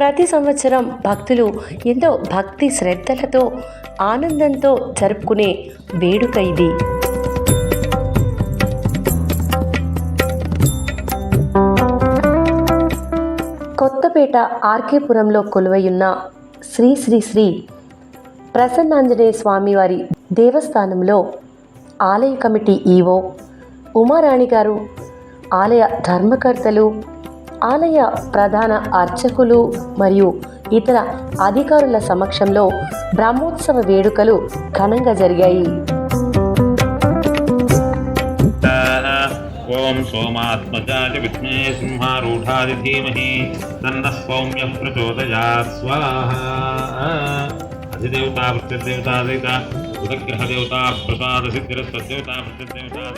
ప్రతి సంవత్సరం భక్తులు ఎంతో భక్తి శ్రద్ధలతో ఆనందంతో జరుపుకునే వేడుక ఇది. కొత్తపేట ఆర్కేపురంలో కొలువయున్న శ్రీ శ్రీ శ్రీ ప్రసన్నాంజనేయ స్వామివారి దేవస్థానంలో ఆలయ కమిటీ ఈవో ఉమారాణి గారు ఆలయ ధర్మకర్తలు ఆలయ ప్రధాన అర్చకులు మరియు ఇతర అధికారుల సమక్షంలో బ్రహ్మోత్సవ వేడుకలు ఘనంగా జరిగాయి. ఓం సోమాత్మజాయ విద్మే సింహారూఢాది ధీమహి. తన్నః సౌమ్య ప్రచోదయాత్. స్వాహ.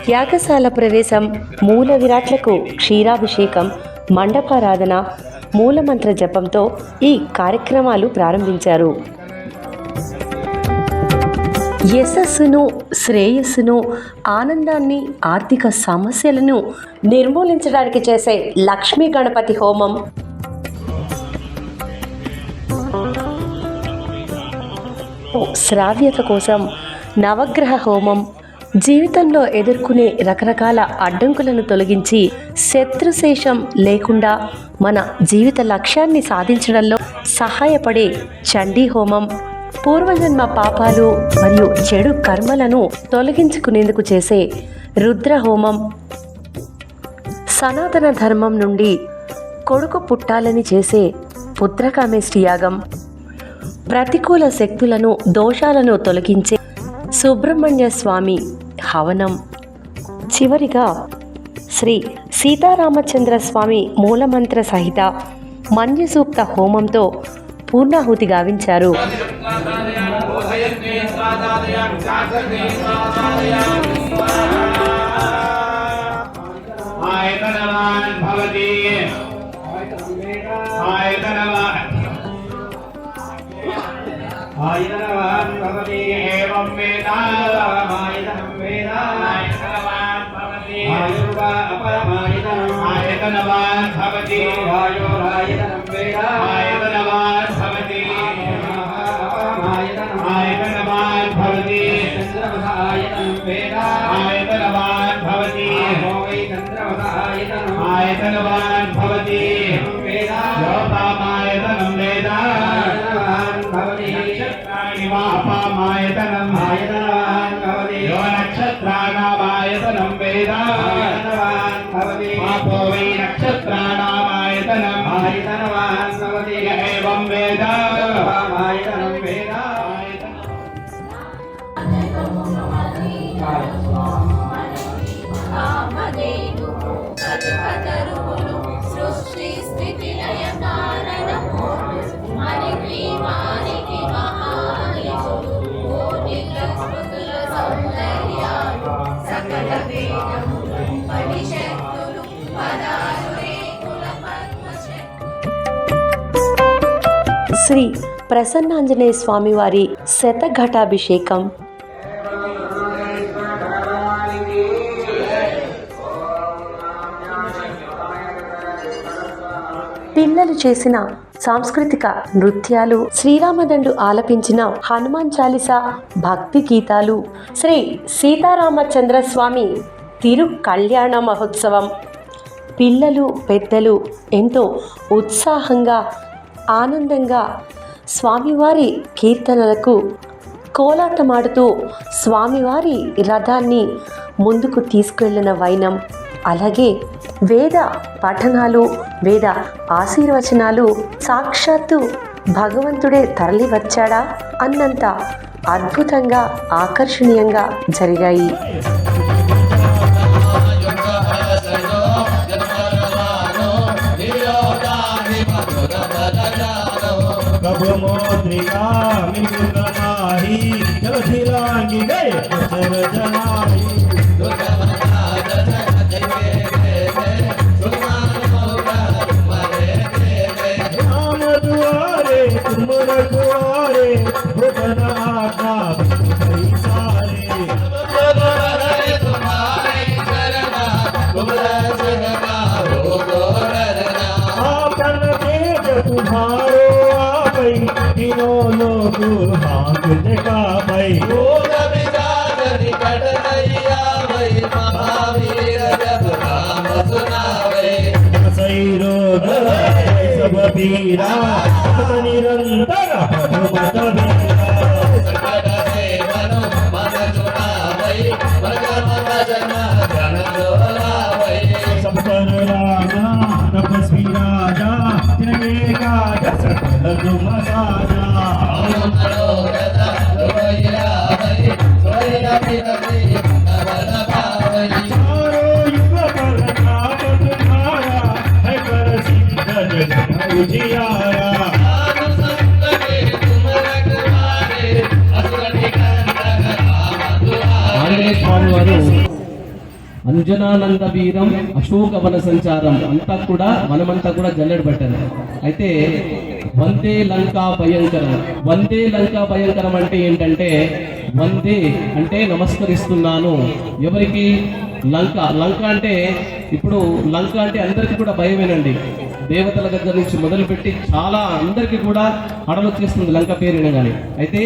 యాగశాల ప్రవేశం మూల విరాట్లకు క్షీరాభిషేకం మండపారాధన మూలమంత్ర జపంతో ఈ కార్యక్రమాలు ప్రారంభించారు. యశస్సును శ్రేయస్సును ఆనందాన్ని ఆర్థిక సమస్యలను నిర్మూలించడానికి చేసే లక్ష్మీ గణపతి హోమం. శ్రావ్యత కోసం నవగ్రహ హోమం జీవితంలో ఎదుర్కొనే రకరకాల అడ్డంకులను తొలగించి శత్రుశేషం లేకుండా మన జీవిత లక్ష్యాన్ని సాధించడంలో సహాయపడే చండీ హోమం పూర్వజన్మ పాపాలు మరియు చెడు కర్మలను తొలగించుకునేందుకు చేసే రుద్ర హోమం. సనాతన ధర్మం నుండి కొడుకు పుట్టాలని చేసే పుత్రకామేష్టి యాగం. ప్రతికూల శక్తులను దోషాలను తొలగించే సుబ్రహ్మణ్య స్వామి హవనం చివరిగా శ్రీ సీతారామచంద్ర స్వామి మూలమంత్ర సహిత మన్యసూక్త హోమంతో పూర్ణాహుతి గావించారు. ఆయతనవాన్ భవతి యోపామాయతనం వేద నక్షత్రాణి వాపామాయతనం యో నక్షత్రాణామాయతనం వేద మాపో వై నక్షత్రాణామాయతనం య ఏవం వేద కామధేను శ్రీ ప్రసన్నాంజనేయ స్వామివారి శతఘటాభిషేకం పిల్లలు చేసిన సాంస్కృతిక నృత్యాలు శ్రీరామదండు ఆలపించిన హనుమాన్ చాలిస భక్తి గీతాలు శ్రీ సీతారామచంద్ర స్వామి తిరు కళ్యాణ మహోత్సవం. పిల్లలు పెద్దలు ఎంతో ఉత్సాహంగా ఆనందంగా స్వామివారి కీర్తనలకు కోలాటమాడుతూ స్వామివారి రథాన్ని ముందుకు తీసుకెళ్ళిన వైనం. అలాగే వేద పఠనాలు వేద ఆశీర్వచనాలు సాక్షాత్తు భగవంతుడే తరలి వచ్చాడా అన్నంత అద్భుతంగా ఆకర్షణీయంగా జరిగాయి. ప్రభు পুয়ারে ভুবনা కబీరా నిరంతర పరమ తపస్వి రాజా తిరగేగా సకల దుమసాద అంజనానంద వీరం అశోక వన సంచారం అంతా కూడా మనమంతా కూడా జల్లెడ పట్టారు. అయితే వందే లంకా భయంకరం. వందే లంకా భయంకరం అంటే ఏంటంటే వందే అంటే నమస్కరిస్తున్నాను. ఎవరికి? లంక. లంక అంటే ఇప్పుడు లంక అంటే అందరికీ కూడా భయమేనండి. దేవతల దగ్గర నుంచి మొదలుపెట్టి చాలా అందరికీ కూడా అడలొచ్చేస్తుంది లంక పేరు వినగానే. అయితే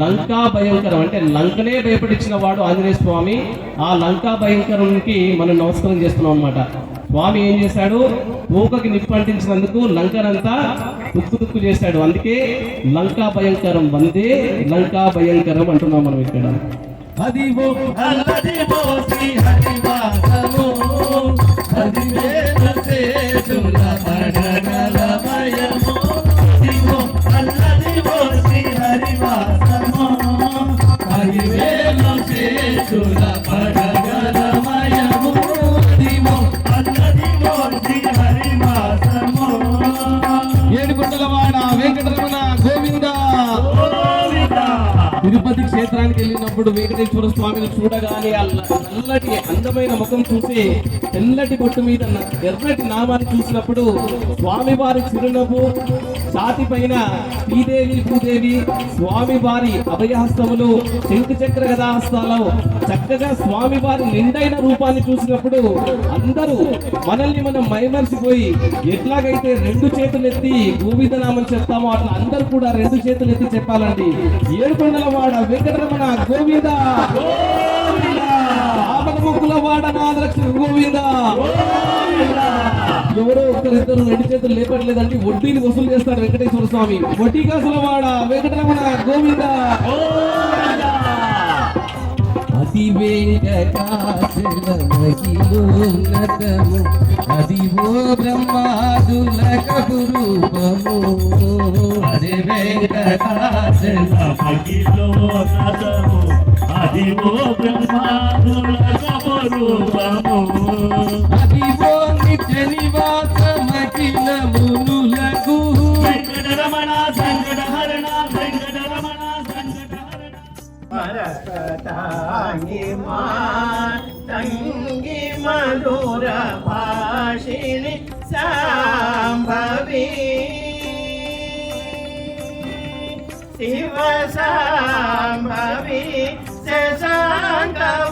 లంకా భయంకరం అంటే లంకనే భయపడించిన వాడు ఆంజనేయ స్వామి. ఆ లంకా భయంకరంకి మనం నమస్కారం చేస్తున్నాం అనమాట స్వామి ఏం చేశాడు? ఊకకి నిప్పంటించినందుకు లంకనంతా తుక్కు తుక్కు చేశాడు. అందుకే లంకా భయంకరం వందే లంకా భయంకరం అంటున్నాం మనం ఇక్కడ. అదివో అల్లదివో శ్రీ హరివాసము. అదివేల శేషుల పడగలమయము అదివో అల్లదివో శ్రీ హరివాసము. అదివేల శేషుల పడగలమయము అదివో శ్రీ హరివాసము. వెంకటరమణ క్షేత్రానికి వెళ్ళినప్పుడు వెంకటేశ్వర స్వామిని చూడగానే ఆ నల్లటి అందమైన ముఖం చూసి తెల్లటి బొట్టు మీద ఎర్రటి నామాన్ని చూసినప్పుడు స్వామివారి చిరునవ్వు ఛాతి పైన శ్రీదేవి భూదేవి స్వామివారి అభయహస్తములు శంకు చక్ర గదాహస్తాలు చక్కగా స్వామివారి నిండైన రూపాన్ని చూసినప్పుడు అందరూ మనల్ని మనం మైమర్చిపోయి ఎట్లాగైతే రెండు చేతులు ఎత్తి గోవింద నామం చెప్తామో అట్లా అందరూ కూడా రెండు చేతులు ఎత్తి చెప్పాలండి. ఏడుకొండల వాడ వెంకటరమణ గోవింద. ఆపదముక్కుల వాడ గోవింద. ఎవరో ఒక్కరిద్దరు రెండు చేతులు లేపట్లేదండి వడ్డీని వసూలు చేస్తాడు వెంకటేశ్వర స్వామి. వడ్డీ కాసులవాడ వెంకటరమణ గోవింద. అతి వేగకాశలమహిలోన్నతము అదివో బ్రహ్మాదులకపు రూపము అదే వెంకటాచల మహిలో నదము అదివో బ్రహ్మాదుల సమరూపము అదివో నిత్య నివాసమఖిల మునులకు వెంకటరమణ தாங்கி மா தங்கி மதுர பாஷினி சாம்பவி சிவ சாம்பவி சசாங்கவதனே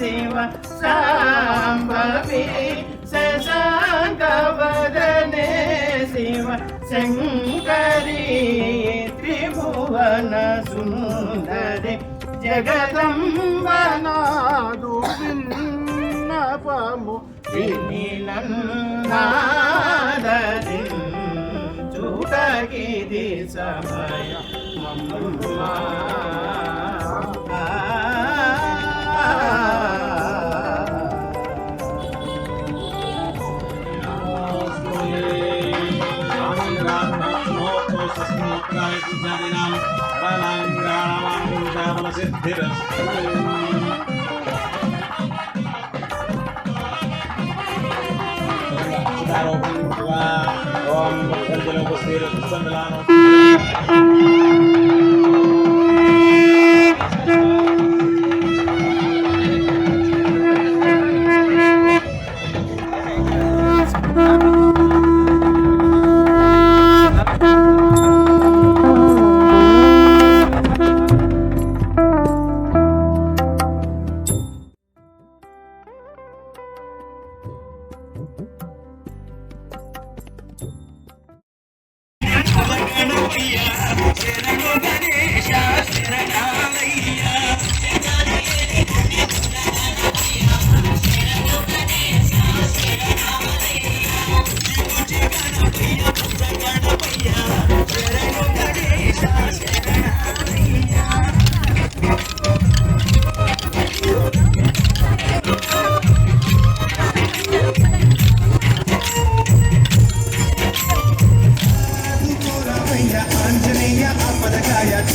சிவ சாம்பவி சசாங்கவதனே சிவ சங்கரி జగదంబనాదు విన్నపము. వినిలన్నాదరి చూడగిది సమయ. మమ్మ long as it? Hit us. Oh, get um, Angelo Bosquero, San Milano,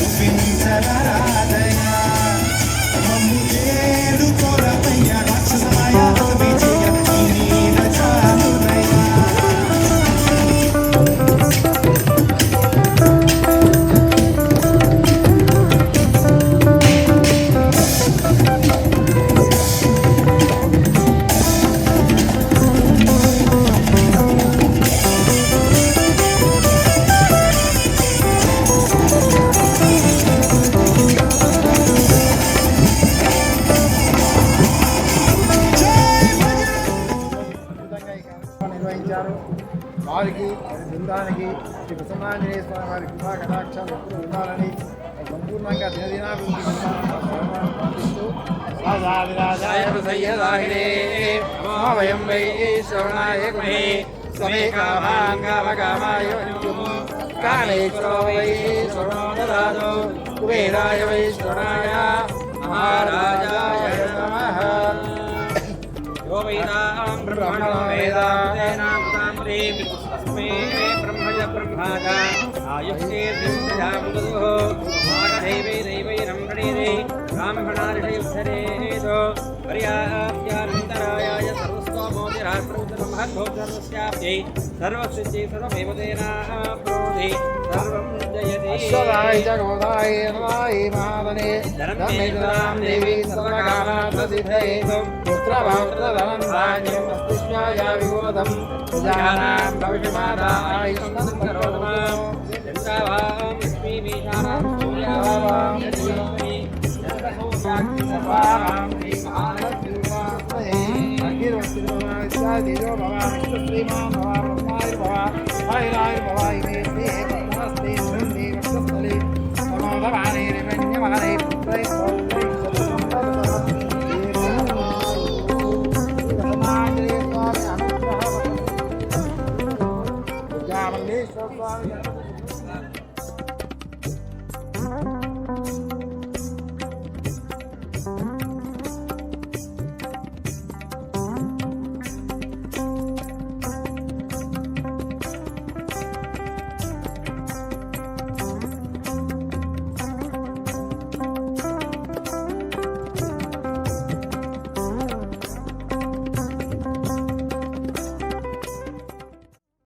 కనిపించరాదయా మమ్ము ఏడు కొరపయ్య విద్మహే స్వమే కామాంగవకామాయ కామేశ్వర వై స్వరో దాదో కుబేరాయ వై స్వరాయ మహారాజాయ నమః యో వేదాం బ్రహ్మణో వేదాంతేన తామరే తస్మే బ్రహ్మజ తద్భూతస్యాప్యై సర్వశుచి సర్వమేవదేనాః ప్రోధి సర్వం జయతి అశ్వరాయ జగోదాయ నమాయ మహావనే ధర్మే ధరాం దేవి సర్వకాలా ప్రసిద్ధయే Bye.